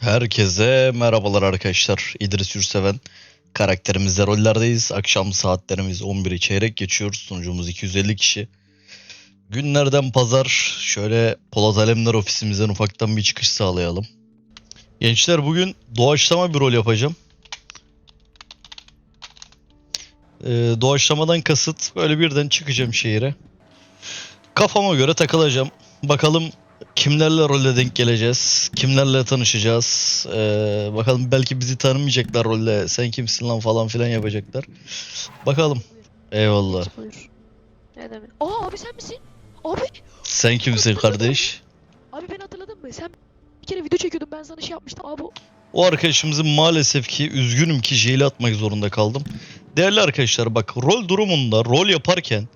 Herkese merhabalar arkadaşlar. İdris Yurseven karakterimizle rollerdeyiz. Akşam saatlerimiz 11'i çeyrek geçiyor. Sunucumuz 250 kişi. Günlerden pazar şöyle Polat Alemdar ofisimizden ufaktan bir çıkış sağlayalım. Gençler bugün doğaçlama bir rol yapacağım. Ee, doğaçlamadan kasıt böyle birden çıkacağım şehire. Kafama göre takılacağım. Bakalım kimlerle role denk geleceğiz? Kimlerle tanışacağız? Ee, bakalım belki bizi tanımayacaklar rolle. Sen kimsin lan falan filan yapacaklar. Bakalım. Eyvallah. Buyur. Ne demek? Aa abi sen misin? Abi, Sen kimsin kardeş? abi ben hatırladın mı? Sen bir kere video çekiyordun ben sana şey yapmıştım. Abi o- O arkadaşımızın maalesef ki üzgünüm ki jail'e atmak zorunda kaldım. Değerli arkadaşlar bak rol durumunda rol yaparken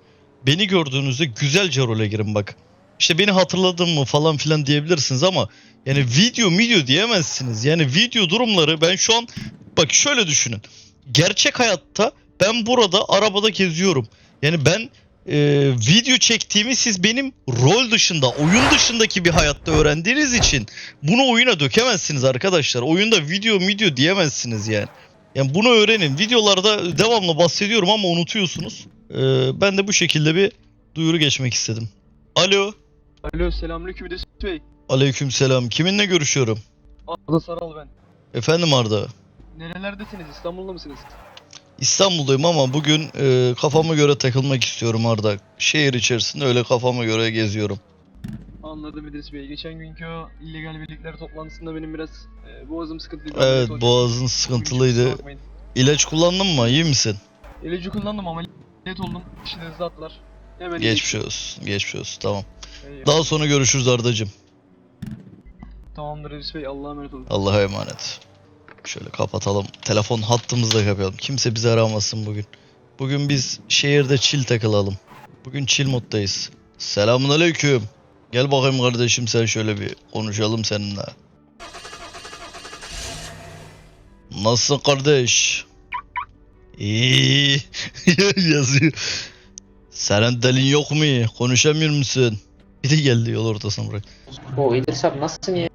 beni gördüğünüzde güzelce role girin bak. İşte beni hatırladın mı falan filan diyebilirsiniz ama yani video video diyemezsiniz. Yani video durumları ben şu an bak şöyle düşünün. Gerçek hayatta ben burada arabada geziyorum. Yani ben e, video çektiğimi siz benim rol dışında, oyun dışındaki bir hayatta öğrendiğiniz için bunu oyuna dökemezsiniz arkadaşlar. Oyunda video video diyemezsiniz yani. Yani bunu öğrenin. Videolarda devamlı bahsediyorum ama unutuyorsunuz. Ee, ben de bu şekilde bir duyuru geçmek istedim. Alo. Alo selamünaleyküm İdris Bey. Aleykümselam. Kiminle görüşüyorum? Arda Saral ben. Efendim Arda. Nerelerdesiniz? İstanbul'da mısınız? İstanbul'dayım ama bugün e, kafama göre takılmak istiyorum Arda. Şehir içerisinde öyle kafama göre geziyorum. Anladım İdris Bey. Geçen günkü o illegal birlikler toplantısında benim biraz e, boğazım sıkıntılıydı. Evet boğazın sıkıntılıydı. İlaç kullandın mı? İyi misin? İlacı kullandım ama ameliyat oldum. İşte hızlı attılar. Hemen Geçmiş olsun. Geçmiş olsun. Tamam. Eyvallah. Daha sonra görüşürüz Ardacığım. Tamamdır İdris Bey. Allah'a emanet olun. Allah'a emanet. Şöyle kapatalım. Telefon hattımızı da kapayalım. Kimse bizi aramasın bugün. Bugün biz şehirde chill takılalım. Bugün chill moddayız. Selamun aleyküm. Gel bakayım kardeşim sen şöyle bir konuşalım seninle. Nasılsın kardeş? İyi. Yazıyor. Senin delin yok mu? Konuşamıyor musun? Biri geldi yol ortasına bırak. O İdris abi nasılsın ya?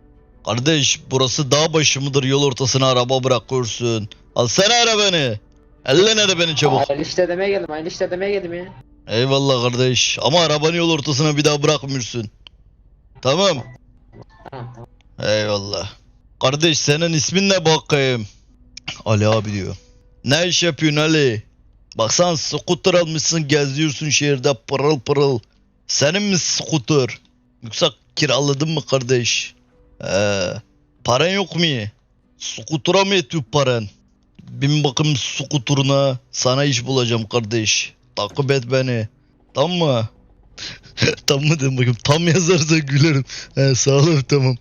Kardeş burası dağ başı mıdır yol ortasına araba bırakıyorsun. Alsana arabanı. Elle arabanı çabuk. Hayırlı işte demeye geldim, hayırlı işte demeye geldim ya. Eyvallah kardeş. Ama arabanı yol ortasına bir daha bırakmıyorsun. Tamam. Tamam tamam. Eyvallah. Kardeş senin ismin ne bakayım? Ali abi diyor. Ne iş yapıyorsun Ali? Baksan scooter almışsın geziyorsun şehirde pırıl pırıl. Senin mi scooter? Yoksa kiraladın mı kardeş? Ee, paran yok mu? Scooter'a mı yetiyor paran? Bin bakayım scooter'una. Sana iş bulacağım kardeş. Takip et beni. Tamam mı? tam mı dedim bakayım. Tam yazarsa gülerim. He sağ ol tamam.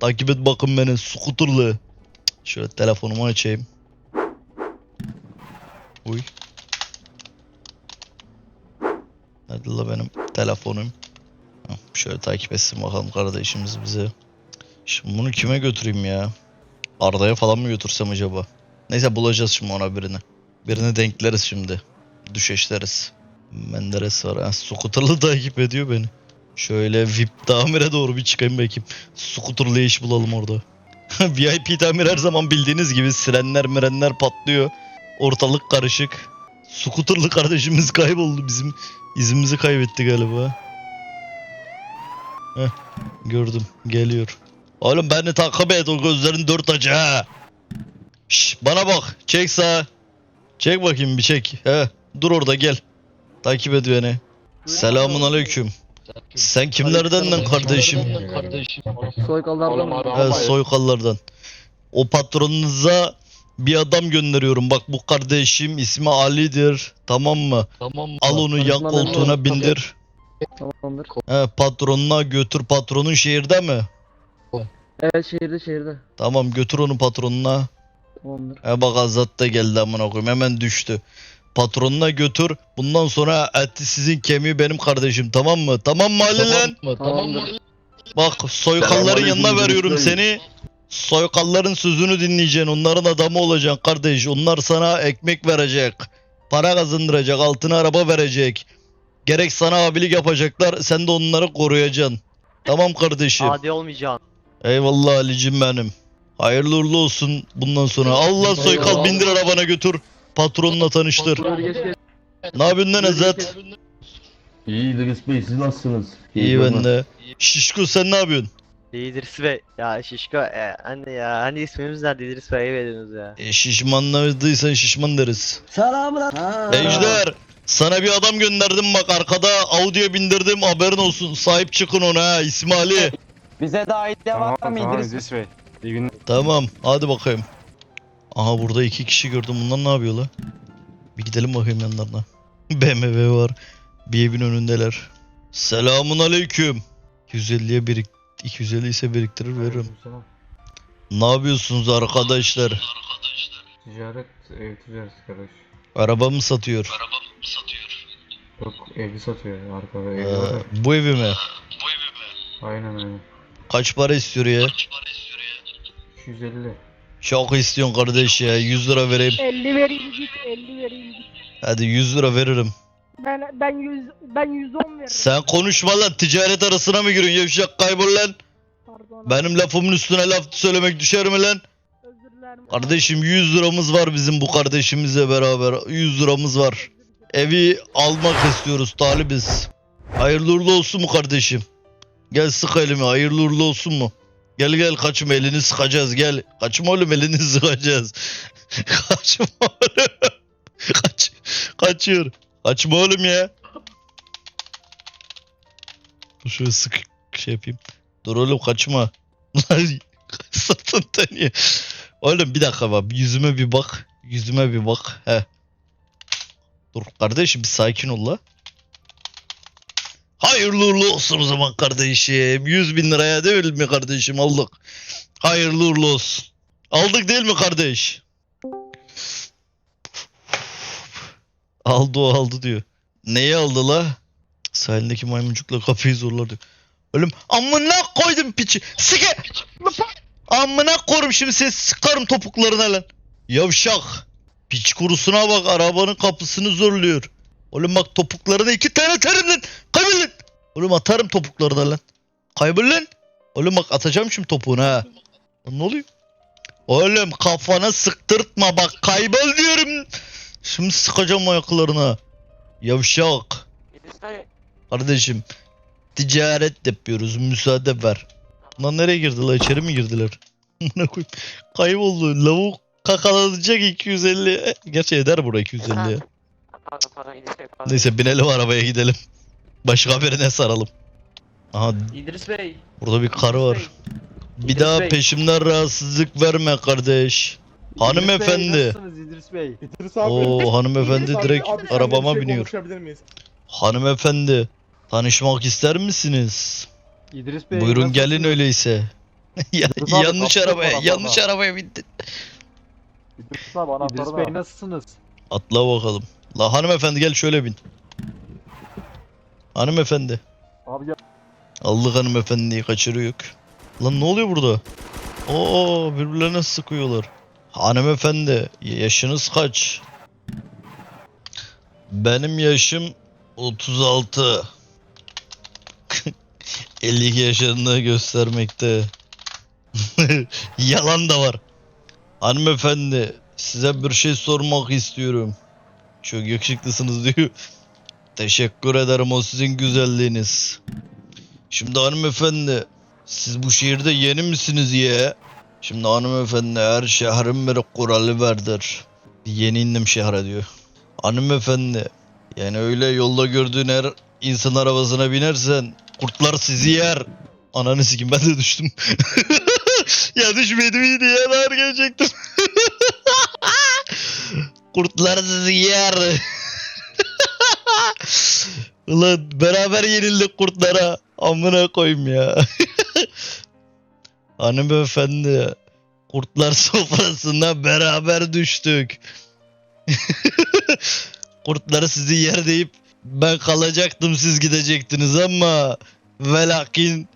Takip et bakın beni skuturlu. Şöyle telefonumu açayım. Uy. Hadi la benim telefonum. Şöyle takip etsin bakalım kardeşimiz bize. Şimdi bunu kime götüreyim ya? Arda'ya falan mı götürsem acaba? Neyse bulacağız şimdi ona birini. Birini denkleriz şimdi. Düşeşleriz. Menderes var. Ha, skuterlı takip ediyor beni. Şöyle VIP tamire doğru bir çıkayım bakayım. Skuterlı iş bulalım orada. VIP tamir her zaman bildiğiniz gibi sirenler mirenler patlıyor. Ortalık karışık. Skuterlı kardeşimiz kayboldu bizim. izimizi kaybetti galiba. Heh, gördüm geliyor. Oğlum beni takip et o gözlerin dört acı ha. Şş, bana bak çek sağa. Çek bakayım bir çek. He, dur orada gel. Takip et beni. Selamun aleyküm. Sen kimlerden kardeşim? Soykallardan? Evet, soykallardan. O patronunuza bir adam gönderiyorum. Bak bu kardeşim ismi Ali'dir. Tamam mı? Tamam. Al onu yan koltuğuna ben- bindir. Tamamdır. He, patronuna götür. Patronun şehirde mi? Evet şehirde şehirde. Tamam götür onu patronuna. Tamamdır. He bak Azat da geldi amına koyayım. Hemen düştü. Patronuna götür. Bundan sonra eti sizin kemiği benim kardeşim. Tamam mı? Tamam mı Ali lan? Tamam mı? Tamam mı? Bak soykalların yanına veriyorum seni. Soykalların sözünü dinleyeceksin. Onların adamı olacaksın kardeş. Onlar sana ekmek verecek. Para kazandıracak. Altına araba verecek. Gerek sana abilik yapacaklar. Sen de onları koruyacaksın. Tamam kardeşim. Adi olmayacaksın. Eyvallah Ali'cim benim. Hayırlı uğurlu olsun bundan sonra. Allah Soykal bindir arabana götür. Patronla tanıştır. Ne yapıyorsun lan Ezat? İyi İdris Bey siz nasılsınız? İyi ben de. Şişko sen ne yapıyorsun? İdris Bey. Ya Şişko. E, anne ya. Hani ismimiz nerede İdris Bey'e veriyorsunuz ya. E, şişmanladıysan şişman deriz. Ejder sana bir adam gönderdim bak arkada Audi'ye bindirdim haberin olsun sahip çıkın ona ha ismi Ali. Bize de ait de var Tamam mı tamam İdris? Bey. İyi günler. Tamam hadi bakayım. Aha burada iki kişi gördüm bunlar ne yapıyor la? Bir gidelim bakayım yanlarına. BMW var. Bir evin önündeler. Selamun aleyküm. 250'ye birik 250 ise biriktirir veririm. Ne yapıyorsunuz arkadaşlar? Ticaret, ev ticareti kardeş. Araba mı satıyor? Yok evi satıyor arkada evi Ee, var. ya. bu evi mi? Aynen aynen. Kaç para istiyor ya? 250. Çok istiyorsun kardeş ya. 100 lira vereyim. 50 vereyim git 50 vereyim git. Hadi 100 lira veririm. Ben ben 100 ben 110 veririm. Sen konuşma lan ticaret arasına mı giriyorsun yavşak kaybol lan. Pardon. Benim lafımın üstüne laf söylemek düşer mi lan? özür dilerim. Kardeşim 100 liramız var bizim bu kardeşimizle beraber. 100 liramız var. Evi almak istiyoruz talibiz. Hayırlı uğurlu olsun mu kardeşim? Gel sık elimi hayırlı uğurlu olsun mu? Gel gel kaçma elini sıkacağız gel. Kaçma oğlum elini sıkacağız. kaçma oğlum. Kaç, kaçıyor. Kaçma oğlum ya. Dur Şöyle sık şey yapayım. Dur oğlum kaçma. Satın tanıyor. Oğlum bir dakika bak yüzüme bir bak. Yüzüme bir bak. He. Dur kardeşim bir sakin ol la. Hayırlı uğurlu olsun o zaman kardeşim. 100 bin liraya değil mi kardeşim aldık. Hayırlı uğurlu olsun. Aldık değil mi kardeş? Aldı o aldı diyor. Neyi aldı la? Sahildeki maymuncukla kapıyı zorlar diyor. Oğlum amına koydum piçi. Sike. Amına korum şimdi ses sıkarım topuklarına lan. Yavşak. Piç kurusuna bak arabanın kapısını zorluyor. Oğlum bak topuklarına iki tane atarım lan. Kaybol lan. Oğlum atarım topuklarına lan. Kaybol lan. Oğlum bak atacağım şimdi topuğunu ha. Ne oluyor? Oğlum kafana sıktırtma bak kaybol diyorum. Şimdi sıkacağım ayaklarına. Yavşak. Kardeşim ticaret yapıyoruz müsaade ver. Lan nereye girdiler? İçeri mi girdiler? Amına koyayım. Kayboldu. Lavuk kakalanacak 250. E, Gerçi eder bura 250 ya. Neyse binelim arabaya gidelim. Başka birine saralım. Aha İdris Bey. burada bir karı var. Bir İdris daha Bey. peşimden rahatsızlık verme kardeş. Hanımefendi. İdris Bey. İdris abi. Oo hanımefendi İdris abi, direkt abi, seninle arabama şey biniyor. Konuşabilir miyiz? Hanımefendi. Tanışmak ister misiniz? İdris Bey. Buyurun nasılsınız? gelin öyleyse. Ya- abi, yanlış arabaya, yanlış arabaya bindin. İdris abi anahtarı İdris Bey nasılsınız? Atla bakalım. La hanımefendi gel şöyle bin. Hanımefendi. Abi gel. Aldık hanımefendiyi kaçırıyor. Lan ne oluyor burada? Oo birbirlerine sıkıyorlar. Hanımefendi yaşınız kaç? Benim yaşım 36. 52 yaşlarını göstermekte. Yalan da var. Hanımefendi size bir şey sormak istiyorum. Çok yakışıklısınız diyor. Teşekkür ederim o sizin güzelliğiniz. Şimdi hanımefendi siz bu şehirde yeni misiniz ya? Şimdi hanımefendi her şehrin bir kuralı vardır. Yeni indim şehre diyor. Hanımefendi yani öyle yolda gördüğün her insan arabasına binersen kurtlar sizi yer. Ananı sikim ben de düştüm. ya düşmedim iyiydi ya daha gelecektim. kurtlar sizi yer. Ulan beraber yenildik kurtlara. Amına koyayım ya. Hanımefendi. Kurtlar sofrasına beraber düştük. Kurtları sizi yer deyip ben kalacaktım siz gidecektiniz ama ve lakin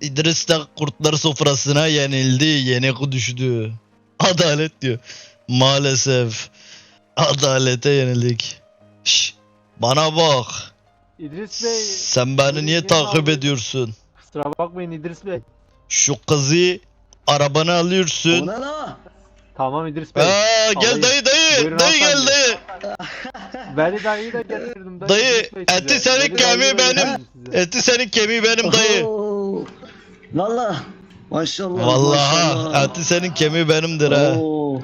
İdris de kurtlar sofrasına yenildi. Yenik düştü. Adalet diyor. Maalesef. Adalete yenildik. Şş, bana bak. İdris Bey. Sen beni niye takip ediyorsun? Kusura bakmayın İdris Bey. Şu kızı Arabanı alıyorsun. Ona da. Tamam İdris Bey. Aa, gel Alayım. dayı dayı. Buyurun dayı gel hanımefendi. dayı. Beni dayıyı da getirdim. Dayı, Dayı, İdris Bey size. eti senin, Beni kemiği da benim. getirdim size. Eti senin kemiği benim dayı. Oo. Valla. Maşallah. Vallahi maşallah. eti senin kemiği benimdir ha. Oo.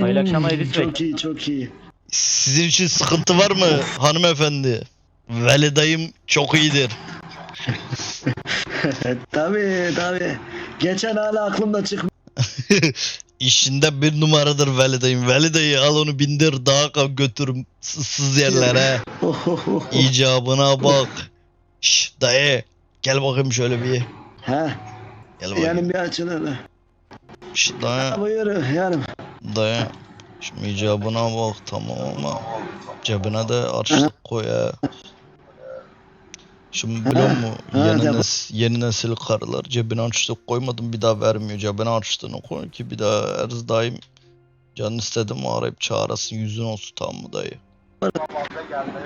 Hayırlı akşamlar İdris Bey. Çok iyi çok iyi. Sizin için sıkıntı var mı hanımefendi? Veli dayım çok iyidir. tabii tabii. Geçen hala aklımda çıkmıyor. İşinde bir numaradır Veli dayım. Veli dayı al onu bindir dağa kav götür sızsız yerlere. İcabına bak. Şş dayı gel bakayım şöyle bir. He. Gel bakayım. Yani bir açın hele. Şş dayı. Buyur yani. Dayı. Şimdi icabına bak tamam ama cebine de harçlık koy. Şimdi biliyor musun yeni, nes- yeni nesil karılar cebine harçlık koymadım bir daha vermiyor. Cebine harçlığını koy ki bir daha her daim canın istedi mi arayıp çağırasın yüzün olsun tamam mı dayı?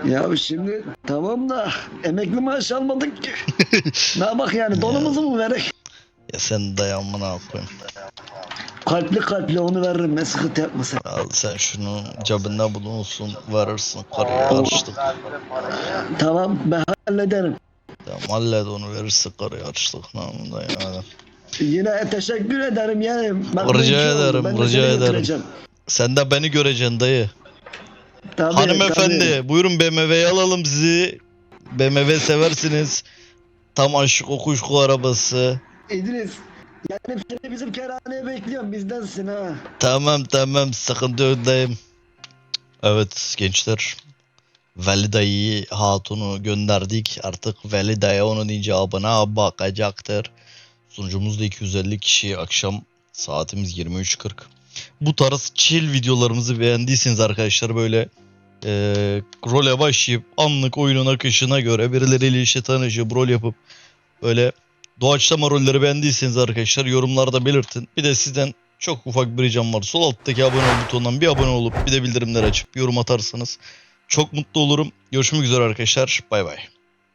Ya şimdi tamam da emekli maaş almadık ki. ne bak yani donumuzu mu verek? Ya sen dayanmana koyayım. Kalpli kalpli onu veririm ne sıkıntı yapma sen. Al sen şunu cebinde bulunsun verirsin karıya harçlık. Tamam ben hallederim. Tamam hallet onu verirsin karıya harçlık namında yani. Yine teşekkür ederim yani. Bak, Rica ederim, Ben rica ederim. götüreceğim. Sen de beni göreceksin dayı. Tabii, Hanımefendi tabii. buyurun BMW'yi alalım sizi. BMW seversiniz. Tam aşık okuşku arabası. İdris. Yani seni bizim kerhaneye bekliyorum bizdensin ha. Tamam tamam sıkıntı yok dayım. Evet gençler. Veli dayıyı hatunu gönderdik. Artık Veli dayı onun icabına bakacaktır. Sunucumuzda 250 kişi akşam saatimiz 23.40. Bu tarz chill videolarımızı beğendiyseniz arkadaşlar böyle e, role başlayıp anlık oyunun akışına göre birileriyle işte tanışıp rol yapıp böyle doğaçlama rolleri beğendiyseniz arkadaşlar yorumlarda belirtin. Bir de sizden çok ufak bir ricam var. Sol alttaki abone ol butonundan bir abone olup bir de bildirimleri açıp yorum atarsanız çok mutlu olurum. Görüşmek üzere arkadaşlar. Bay bay.